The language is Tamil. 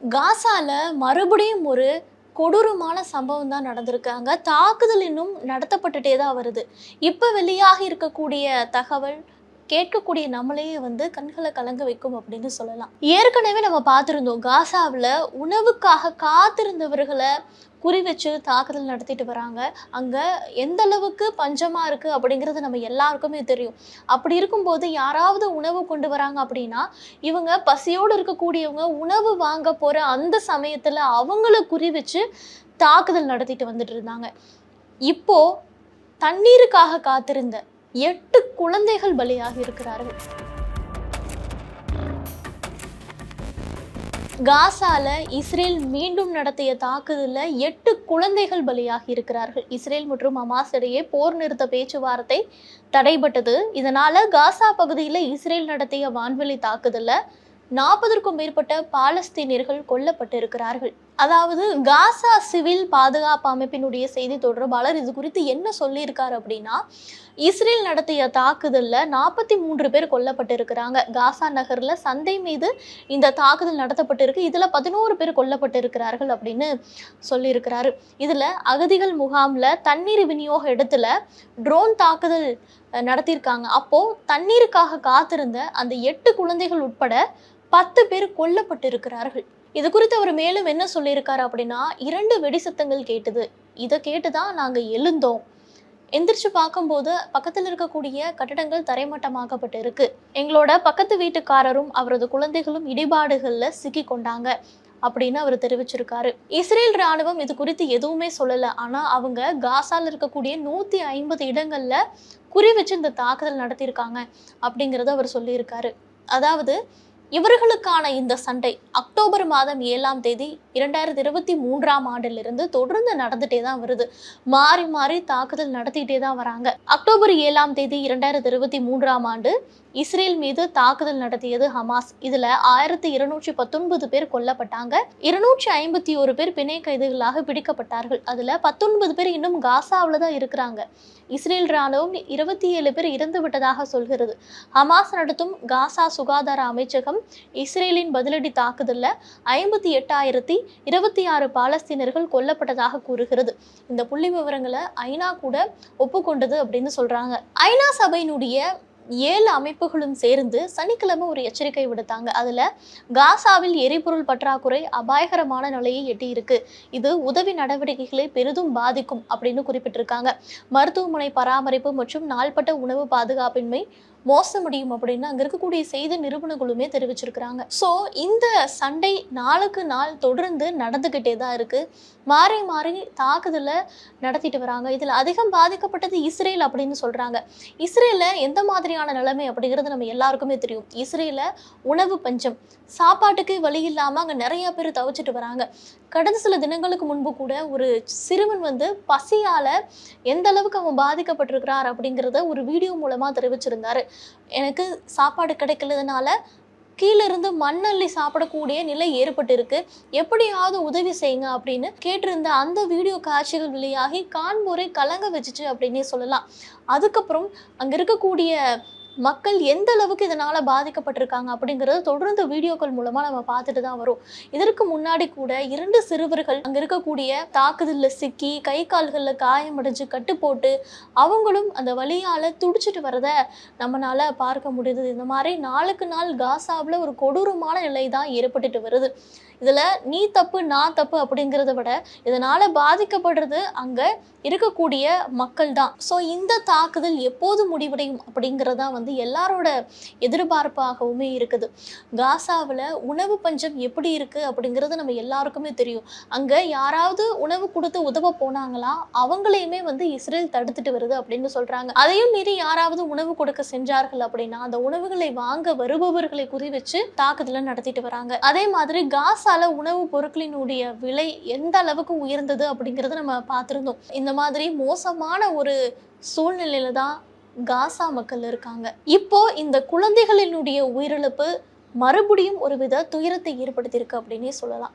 காசால மறுபடியும் ஒரு கொடூரமான சம்பவம் தான் நடந்திருக்காங்க தாக்குதல் இன்னும் நடத்தப்பட்டுட்டே தான் வருது. இப்போ வெளியாக இருக்கக்கூடிய தகவல் கேட்கக்கூடிய நம்மளையே வந்து கண்களை கலங்க வைக்கும் அப்படின்னு சொல்லலாம். ஏற்கனவே நம்ம பார்த்துருந்தோம் காசாவில் உணவுக்காக காத்திருந்தவர்களை குறி வச்சு தாக்குதல் நடத்திட்டு வராங்க. அங்கே எந்த அளவுக்கு பஞ்சமாக இருக்குது அப்படிங்கிறது நம்ம எல்லாருக்குமே தெரியும். அப்படி இருக்கும்போது யாராவது உணவு கொண்டு வராங்க அப்படின்னா இவங்க பசியோடு இருக்கக்கூடியவங்க உணவு வாங்க போகிற அந்த சமயத்தில் அவங்கள குறி வச்சு தாக்குதல் நடத்திட்டு வந்துட்டு இருந்தாங்க. இப்போ தண்ணீருக்காக காத்திருந்த எட்டு குழந்தைகள் பலியாகி இருக்கிறார்கள். காசால இஸ்ரேல் மீண்டும் நடத்திய தாக்குதலில் எட்டு குழந்தைகள் பலியாகி இருக்கிறார்கள். இஸ்ரேல் மற்றும் ஹமாஸ் இடையே போர் நிறுத்த பேச்சுவார்த்தை தடைபட்டது. இதனால காசா பகுதியில் இஸ்ரேல் நடத்திய வான்வெளி தாக்குதலில் நாற்பதற்கும் மேற்பட்ட பாலஸ்தீனியர்கள் கொல்லப்பட்டிருக்கிறார்கள். அதாவது காசா சிவில் பாதுகாப்பு அமைப்பினுடைய செய்தி தொடர்பாளர் இது குறித்து என்ன சொல்லியிருக்காரு அப்படின்னா இஸ்ரேல் நடத்திய தாக்குதலில் நாற்பத்தி மூன்று பேர் கொல்லப்பட்டிருக்கிறாங்க. காசா நகரில் சந்தை மீது இந்த தாக்குதல் நடத்தப்பட்டிருக்கு. இதில் பதினோரு பேர் கொல்லப்பட்டிருக்கிறார்கள் அப்படின்னு சொல்லியிருக்கிறாரு. இதில் அகதிகள் முகாம்ல தண்ணீர் விநியோக இடத்துல ட்ரோன் தாக்குதல் நடத்தியிருக்காங்க. அப்போது தண்ணீருக்காக காத்திருந்த அந்த எட்டு குழந்தைகள் உட்பட பத்து பேர் கொல்லப்பட்டிருக்கிறார்கள். இது குறித்து அவர் மேலும் என்ன சொல்லியிருக்காரு அப்படின்னா இரண்டு வெடி சத்தங்கள் கேட்டது. இதை கேட்டு தான் நாங்கள் எழுந்தோம். எந்திரிச்சு பார்க்கும்போது பக்கத்தில் இருக்கக்கூடிய கட்டடங்கள் தரைமட்டமாக்கப்பட்டு இருக்கு. எங்களோட பக்கத்து வீட்டுக்காரரும் அவரது குழந்தைகளும் இடிபாடுகளில் சிக்கி கொண்டாங்க அப்படின்னு அவர் தெரிவிச்சிருக்காரு. இஸ்ரேல் ராணுவம் இது குறித்து எதுவுமே சொல்லலை. ஆனால் அவங்க காசால இருக்கக்கூடிய நூற்றி ஐம்பது இடங்கள்ல குறி வச்சு இந்த தாக்குதல் நடத்தியிருக்காங்க அப்படிங்கிறத அவர் சொல்லியிருக்காரு. அதாவது இவர்களுக்கான இந்த சண்டை அக்டோபர் மாதம் ஏழாம் தேதி இரண்டாயிரத்தி இருபத்தி மூன்றாம் ஆண்டிலிருந்து தொடர்ந்து நடந்துட்டே தான் வருது. மாறி மாறி தாக்குதல் நடத்திட்டே தான் வராங்க. அக்டோபர் ஏழாம் தேதி இரண்டாயிரத்தி இருபத்தி மூன்றாம் ஆண்டு இஸ்ரேல் மீது தாக்குதல் நடத்தியது ஹமாஸ். இதுல ஆயிரத்தி இருநூற்றி பத்தொன்பது பேர் கொல்லப்பட்டாங்க. இருநூற்றி ஐம்பத்தி ஒரு பேர் பிணை கைதிகளாக பிடிக்கப்பட்டார்கள். அதுல பத்தொன்பது பேர் இன்னும் காசாவில் தான் இருக்கிறாங்க. இஸ்ரேல் ராணுவம் இருபத்தி ஏழு பேர் இறந்து விட்டதாக சொல்கிறது. ஹமாஸ் நடத்தும் காசா சுகாதார அமைச்சகம் இஸ்ரேலின் பதிலடி தாக்குதலில் ஐம்பத்தி எட்டாயிரத்தி இருபத்தி ஆறு பாலஸ்தீனர்கள் கொல்லப்பட்டதாக கூறுகிறது. இந்த புள்ளி விவரங்களை ஐநா கூட ஒப்புக்கொண்டது அப்படின்னு சொல்றாங்க. ஐநா சபையினுடைய ஏழு அமைப்புகளும் சேர்ந்து சனிக்கிழமை ஒரு எச்சரிக்கை விடுத்தாங்க. அதில் காசாவில் எரிபொருள் பற்றாக்குறை அபாயகரமான நிலையை எட்டியிருக்கு. இது உதவி நடவடிக்கைகளை பெரிதும் பாதிக்கும் அப்படின்னு குறிப்பிட்டிருக்காங்க. மருத்துவமனை பராமரிப்பு மற்றும் நாள்பட்ட உணவு பாதுகாப்பின்மை மோசமடையும் அப்படின்னு அங்க இருக்கக்கூடிய செய்தி நிறுவனங்களுமே தெரிவிச்சிருக்கிறாங்க. ஸோ இந்த சண்டை நாளுக்கு நாள் தொடர்ந்து நடந்துகிட்டே தான் இருக்கு. மாறி மாறி தாக்குதலை நடத்திட்டு வராங்க. இதுல அதிகம் பாதிக்கப்பட்டது இஸ்ரேல் அப்படின்னு சொல்றாங்க. இஸ்ரேல எந்த மாதிரியான நிலைமை அப்படிங்கிறது நம்ம எல்லாருக்குமே தெரியும். இஸ்ரேல உணவு பஞ்சம் சாப்பாட்டுக்கு வழி இல்லாம அங்க நிறைய பேர் தவிச்சிட்டு வராங்க. கடந்த சில தினங்களுக்கு முன்பு கூட ஒரு சிறுவன் வந்து பசியால எந்த அளவுக்கு அவன் பாதிக்கப்பட்டிருக்கிறார் அப்படிங்கிறத ஒரு வீடியோ மூலமா தெரிவிச்சிருந்தாரு. எனக்கு சாப்பாடு கிடைக்கலதுனால கீழ இருந்து மண்ணள்ளி சாப்பிடக்கூடிய நிலை ஏற்பட்டிருக்கு. எப்படியாவது உதவி செய்யுங்க அப்படின்னு கேட்டிருந்த அந்த வீடியோ காட்சிகள் வெளியாகி கான்பூரை கலங்க வச்சுச்சு அப்படின்னே சொல்லலாம். அதுக்கப்புறம் அங்கே இருக்கக்கூடிய மக்கள் எந்த அளவுக்கு இதனால் பாதிக்கப்பட்டிருக்காங்க அப்படிங்கிறது தொடர்ந்து வீடியோக்கள் மூலமாக நம்ம பார்த்துட்டு தான் வரும். இதற்கு முன்னாடி கூட இரண்டு சிறுவர்கள் அங்கே இருக்கக்கூடிய தாக்குதலில் சிக்கி கை கால்களில் காயமடைஞ்சு கட்டு போட்டு அவங்களும் அந்த வழியால் துடிச்சிட்டு வரத நம்மளால் பார்க்க முடியுது. இந்த மாதிரி நாளுக்கு நாள் காசாவில் ஒரு கொடூரமான நிலை தான் ஏற்பட்டுட்டு வருது. இதில் நீ தப்பு நான் தப்பு அப்படிங்கிறத விட இதனால் பாதிக்கப்படுறது அங்கே இருக்கக்கூடிய மக்கள் தான். ஸோ இந்த தாக்குதல் எப்போது முடிவடையும் அப்படிங்கிறதான் வந்து எல்லாரோட எதிர்பார்ப்பாகவுமே இருக்குது. காசாவில் உணவு பஞ்சம் எப்படி இருக்குது அப்படிங்கிறது நம்ம எல்லாருக்குமே தெரியும். அங்கே யாராவது உணவு கொடுத்து உதவ போனாங்களா அவங்களையுமே வந்து இஸ்ரேல் தடுத்துட்டு வருது அப்படின்னு சொல்கிறாங்க அதையும் மீறி யாராவது உணவு கொடுக்க சென்றார்கள் அப்படின்னா அந்த உணவுகளை வாங்க வருபவர்களை குறி வச்சு தாக்குதலை நடத்திட்டு வராங்க. அதே மாதிரி காசால உணவு பொருட்களினுடைய விலை எந்த அளவுக்கு உயர்ந்தது அப்படிங்கிறத நம்ம பார்த்துருந்தோம். இந்த மாதிரி மோசமான ஒரு சூழ்நிலையில தான் காசா மக்கள் இருக்காங்க. இப்போ இந்த குழந்தைகளினுடைய உயிரிழப்பு மறுபடியும் ஒரு வித துயரத்தை ஏற்படுத்தியிருக்கு அப்படின்னே சொல்லலாம்.